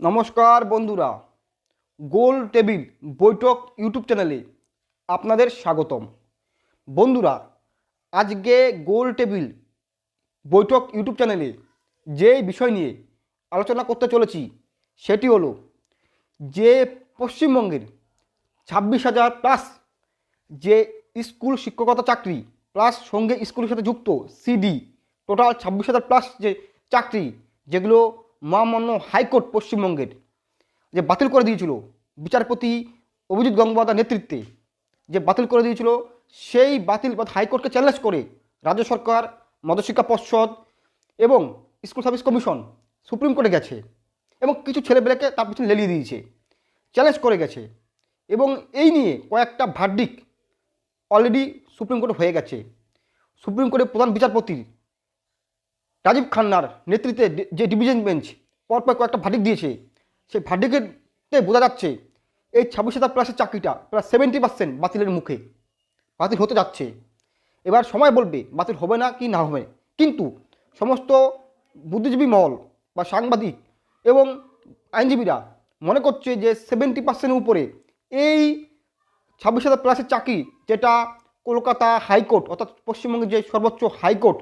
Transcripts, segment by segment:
নমস্কার বন্ধুরা, গোল টেবিল বৈঠক ইউটিউব চ্যানেলে আপনাদের স্বাগতম। বন্ধুরা, আজকে গোল টেবিল বৈঠক ইউটিউব চ্যানেলে যে বিষয় নিয়ে আলোচনা করতে চলেছি, সেটি হলো যে পশ্চিমবঙ্গের ছাব্বিশ হাজার প্লাস যে স্কুল শিক্ষকতা চাকরি প্লাস সঙ্গে স্কুলের সাথে যুক্ত সিডি টোটাল ছাব্বিশ হাজার প্লাস যে চাকরি, যেগুলো মহামান্য হাইকোর্ট পশ্চিমবঙ্গের যে বাতিল করে দিয়েছিল বিচারপতি অভিজিৎ গঙ্গোপাধ্যায় নেতৃত্বে, যে বাতিল করে দিয়েছিল, সেই বাতিল হাইকোর্টকে চ্যালেঞ্জ করে রাজ্য সরকার, মধ্যশিক্ষা পর্ষদ এবং স্কুল সার্ভিস কমিশন সুপ্রিম কোর্টে গেছে এবং কিছু ছেলেপেলেকে তার পিছনে লেলিয়ে দিয়েছে চ্যালেঞ্জ করে গেছে এবং এই নিয়ে কয়েকটা ভার্ডিক অলরেডি সুপ্রিম কোর্টে হয়ে গেছে। সুপ্রিম কোর্টের প্রধান বিচারপতির রাজীব খান্নার নেতৃত্বে যে ডিভিশন বেঞ্চ পরপর কয়েকটা ভার্ডিক দিয়েছে। সেই ভার্ডিকেতে বোঝা যাচ্ছে, এই ছাব্বিশ হাজার প্লাসের চাকরিটা প্রায় সেভেন্টি পার্সেন্ট বাতিলের মুখে। বাতিল হতে যাচ্ছে। এবার সময় বলবে, বাতিল হবে না কি না হবে। কিন্তু সমস্ত বুদ্ধিজীবী মহল বা সাংবাদিক এবং আইনজীবীরা মনে করছে যে সেভেন্টি পার্সেন্টের উপরে এই ছাব্বিশ হাজার প্লাসের চাকরি যেটা কলকাতা হাইকোর্ট অর্থাৎ পশ্চিমবঙ্গের যে সর্বোচ্চ হাইকোর্ট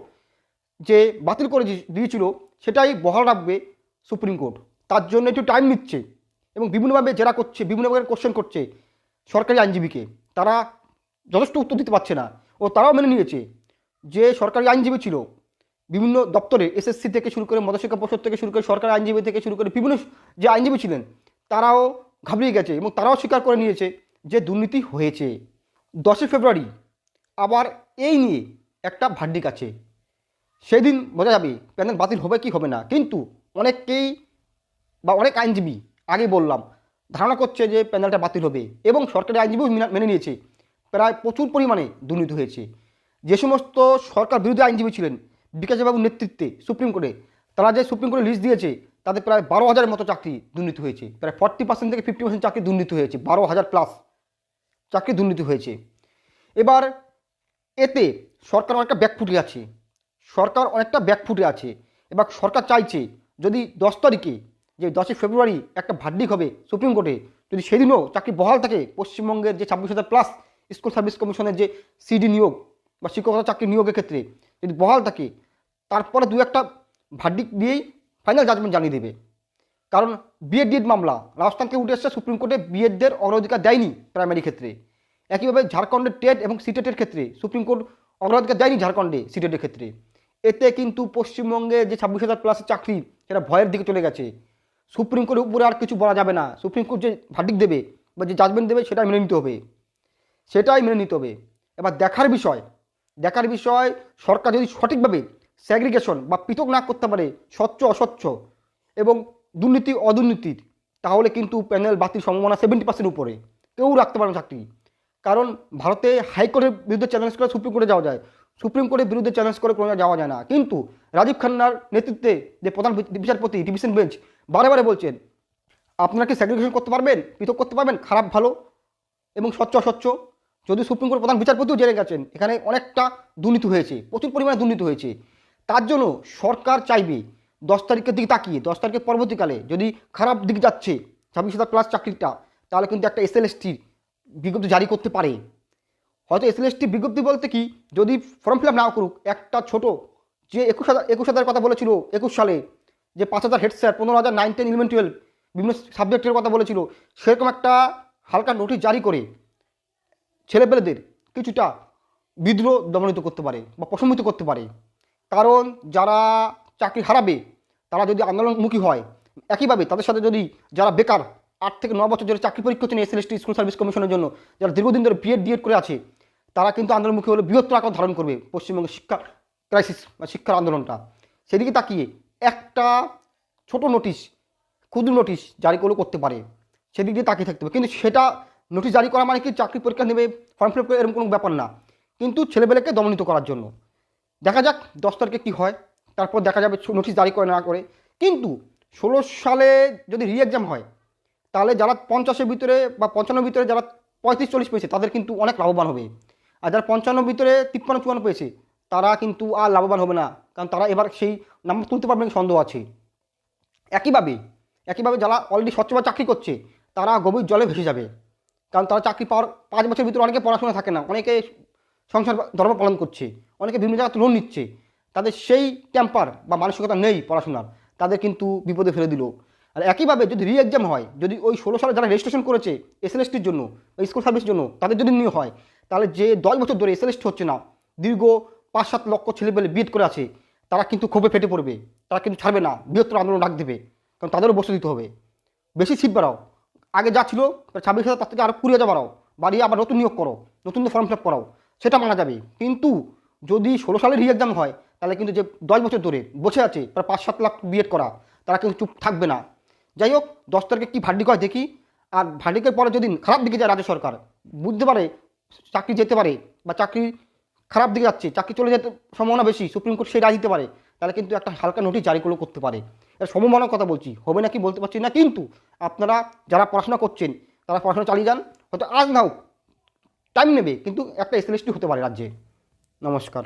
যে বাতিল করে দিয়েছিল, সেটাই বহাল রাখবে সুপ্রিম কোর্ট। তার জন্য একটু টাইম নিচ্ছে এবং বিভিন্নভাবে জেরা করছে বিভিন্নভাবে কোশ্চেন করছে সরকারি আইনজীবীকে। তারা যথেষ্ট উত্তর দিতে পারছে না ও তারাও মেনে নিয়েছে যে সরকারি আইনজীবী ছিল, বিভিন্ন দপ্তরে এসএসসি থেকে শুরু করে মধ্যশিক্ষা পর্ষদ থেকে শুরু করে সরকারি আইনজীবী থেকে শুরু করে বিভিন্ন যে আইনজীবী ছিলেন, তারাও ঘাবড়িয়ে গেছে এবং তারাও স্বীকার করে নিয়েছে যে দুর্নীতি হয়েছে। দশই ফেব্রুয়ারি আবার এই নিয়ে একটা ভার্ডিক আছে। সেদিন বোঝা যাবে প্যানেল বাতিল হবে কি হবে না। কিন্তু অনেককেই বা অনেক আইনজীবী আগে বললাম, ধারণা করছে যে প্যানেলটা বাতিল হবে এবং সরকারি আইনজীবীও মেনে- নিয়েছে। প্রায় প্রচুর পরিমাণে দুর্নীতি হয়েছে। যে সমস্ত সরকার বিরোধী আইনজীবী ছিলেন, বিকাশবাবুর নেতৃত্বে সুপ্রিম কোর্টে, তারা যে সুপ্রিম কোর্টে লিস্ট দিয়েছে তাদের প্রায় বারো হাজারের মতো চাকরি দুর্নীতি হয়েছে। প্রায় ফর্টি পার্সেন্ট থেকে ফিফটি পার্সেন্ট চাকরি দুর্নীতি হয়েছে, বারো হাজার প্লাস চাকরি দুর্নীতি হয়েছে। এবার এতে সরকার অনেকটা ব্যাকফুটে আছে। সরকার অনেকটা ব্যাকফুটে আছে। এবার সরকার চাইছে যদি দশ তারিখে, যে দশই ফেব্রুয়ারি একটা ভার্ডিক হবে সুপ্রিম কোর্টে, যদি সেদিনও চাকরি বহাল থাকে, পশ্চিমবঙ্গের যে ছাব্বিশ হাজার প্লাস স্কুল সার্ভিস কমিশনের যে সিডি নিয়োগ বা শিক্ষকতা চাকরি নিয়োগের ক্ষেত্রে যদি বহাল থাকে, তারপরে দু একটা ভার্ডিক দিয়েই ফাইনাল জাজমেন্ট জানিয়ে দেবে। কারণ বিএড মামলা রাজস্থান থেকে উঠে এসছে, সুপ্রিম কোর্টে বিএডদের অগ্রাধিকার দেয়নি প্রাইমারি ক্ষেত্রে। একইভাবে ঝাড়খণ্ডের টেট এবং সিটেটের ক্ষেত্রে সুপ্রিম কোর্ট অগ্রাধিকার দেয়নি ঝাড়খণ্ডে, সিটেটের ক্ষেত্রে। এতে কিন্তু পশ্চিমবঙ্গে যে ছাব্বিশ হাজার প্লাসের চাকরি, সেটা ভয়ের দিকে চলে গেছে। সুপ্রিম কোর্টের উপরে আর কিছু বলা যাবে না। সুপ্রিম কোর্ট যে ভার্ডিক দেবে বা যে জাজমেন্ট দেবে সেটা মেনে নিতে হবে। সেটাই মেনে নিতে হবে। এবার দেখার বিষয় দেখার বিষয়, সরকার যদি সঠিকভাবে স্যাগ্রিগেশন বা পৃথক না করতে পারে, স্বচ্ছ, অস্বচ্ছ এবং দুর্নীতি অদুর্নীতির তাহলে কিন্তু প্যানেল বাতিল সম্ভাবনা সেভেন্টি পার্সেন্ট উপরে। কেউ রাখতে পারবে না চাকরি। কারণ ভারতে হাইকোর্টের বিরুদ্ধে চ্যালেঞ্জ করে সুপ্রিম কোর্টে যাওয়া যায়। সুপ্রিম কোর্টের বিরুদ্ধে চ্যালেঞ্জ করে কোনো যাওয়া যায় না। কিন্তু রাজীব খান্নার নেতৃত্বে যে প্রধান বিচারপতি ডিভিশন বেঞ্চ বারে বারে বলছেন, আপনারা কি স্যাগ্রিগেশন করতে পারবেন? পৃথক করতে পারবেন? খারাপ, ভালো এবং স্বচ্ছ, অস্বচ্ছ? যদি সুপ্রিম কোর্ট প্রধান বিচারপতিও জেনে গেছেন, এখানে অনেকটা দুর্নীতি হয়েছে, প্রচুর পরিমাণে দুর্নীতি হয়েছে। তার জন্য সরকার চাইবে দশ তারিখের দিকে তাকিয়ে, দশ তারিখের পরবর্তীকালে যদি খারাপ দিক যাচ্ছে, ছাব্বিশ হাজার প্লাস চাকরিটা, তাহলে কিন্তু একটা এসএলএসটির বিজ্ঞপ্তি জারি করতে পারে। হয়তো এসএলএসটি বিজ্ঞপ্তি বলতে কি, যদি ফর্ম ফিল আপ নাও করুক, একটা ছোট যে একুশ হাজার একুশ হাজার কথা বলেছিল একুশ সালে, যে পাঁচ হাজার হেড স্যার পনেরো হাজার নাইন টেন ইলেভেন টুয়েলভ বিভিন্ন সাবজেক্টের কথা বলেছিল, সেরকম একটা হালকা নোটিশ জারি করে ছেলেপেলেদের কিছুটা বিদ্রোহ দমনিত করতে পারে বা প্রশমিত করতে পারে। কারণ যারা চাকরি হারাবে, তারা যদি আন্দোলনমুখী হয়, একইভাবে তাদের সাথে যদি যারা বেকার, আট থেকে ন বছর ধরে চাকরি পরীক্ষা হচ্ছে এসএলএসটি, স্কুল সার্ভিস কমিশনের জন্য, যারা দীর্ঘদিন ধরে বিএড ডিএড করে আছে তারা কিন্তু আন্দোলনমুখী হলে বৃহত্তর আকার ধারণ করবে পশ্চিমবঙ্গের শিক্ষা ক্রাইসিস বা শিক্ষার আন্দোলনটা। সেদিকে তাকিয়ে একটা ছোট নোটিশ ক্ষুদ্র নোটিশ জারি করলেও করতে পারে। সেদিক দিয়ে তাকিয়ে থাকতে হবে। কিন্তু সেটা নোটিশ জারি করা মানে কি? চাকরি পরীক্ষা নেবে ফর্ম ফিল আপ করে এরকম কোনো ব্যাপার না। কিন্তু ছেলেবেলেকে দমনিত করার জন্য। দেখা যাক দশ তারিখে কী হয়। তারপর দেখা যাবে নোটিশ জারি করে না করে। কিন্তু ষোলো সালে যদি রি এক্সাম হয়, তাহলে যারা পঞ্চাশের ভিতরে বা পঞ্চান্নর ভিতরে যারা পঁয়ত্রিশ চল্লিশ পেয়েছে, তাদের কিন্তু অনেক লাভবান হবে। আর যারা পঞ্চান্ন ভিতরে তিপ্পান্ন, চুয়ান্ন পেয়েছে, তারা কিন্তু আর লাভবান হবে না। কারণ তারা এবার সেই নাম্বার তুলতে পারবে সন্দেহ আছে। একইভাবে একইভাবে যারা অলরেডি স্বচ্ছভাবে চাকরি করছে, তারা গভীর জলে ভেসে যাবে। কারণ তারা চাকরি পাওয়ার পাঁচ বছর ভিতরে অনেকে পড়াশোনা থাকে না, অনেকে সংসার ধর্ম পালন করছে, অনেকে বিভিন্ন জায়গায় লোন নিচ্ছে। তাদের সেই টেম্পার বা মানসিকতা নেই পড়াশোনার, তাদের কিন্তু বিপদে ফেলে দিল। আর একইভাবে যদি রি এক্সাম হয়, যদি ওই ষোলো সালে যারা রেজিস্ট্রেশন করেছে এসএলএসটির জন্য স্কুল সার্ভিসের জন্য, তাদের যদি নিয়ে হয় তাহলে যে দশ বছর ধরে এসএলএসটি হচ্ছে না, দীর্ঘ পাঁচ সাত লক্ষ ছেলেপেলে বিএড করে আছে, তারা কিন্তু ক্ষোভে ফেটে পড়বে, তারা কিন্তু ছাড়বে না, বৃহত্তর আন্দোলন ডাক দেবে, কারণ তাদেরও বসে দিতে হবে। বেশি সিট বাড়াও। আগে যা ছিল ছাব্বিশ হাজার, তার থেকে আরও কুড়ি হাজার বাড়াও, বাড়িয়ে আবার নতুন নিয়োগ করো, নতুন ফর্ম ফিল আপ করাও, সেটা মানা যাবে। কিন্তু যদি ষোলো সালের রি হয়, তাহলে কিন্তু যে দশ বছর ধরে বসে আছে প্রায় পাঁচ সাত লাখ বিএড করা, তারা কিন্তু চুপ থাকবে না। যাই হোক, দশ তারিখে কী ভার্ডিক হয় দেখি, আর ভার্ডিকের পরে যদি খারাপ দিকে যায় রাজ্য সরকার, বুঝতে পারে চাকরি যেতে পারে বা চাকরি খারাপ দিকে যাচ্ছে, চাকরি চলে যেতে সম্ভাবনা বেশি, সুপ্রিম কোর্ট সেই রায় দিতে পারে, তাহলে কিন্তু একটা হালকা নোটিশ জারি করলেও করতে পারে। এটা সম্ভাবনার কথা বলছি, হবে নাকি বলতে পারছি না, কিন্তু আপনারা যারা পড়াশোনা করছেন, তারা পড়াশোনা চালিয়ে যান, হয়তো আজ নাও টাইম নেবে, কিন্তু একটা এসএলএসটি হতে পারে রাজ্যে। নমস্কার।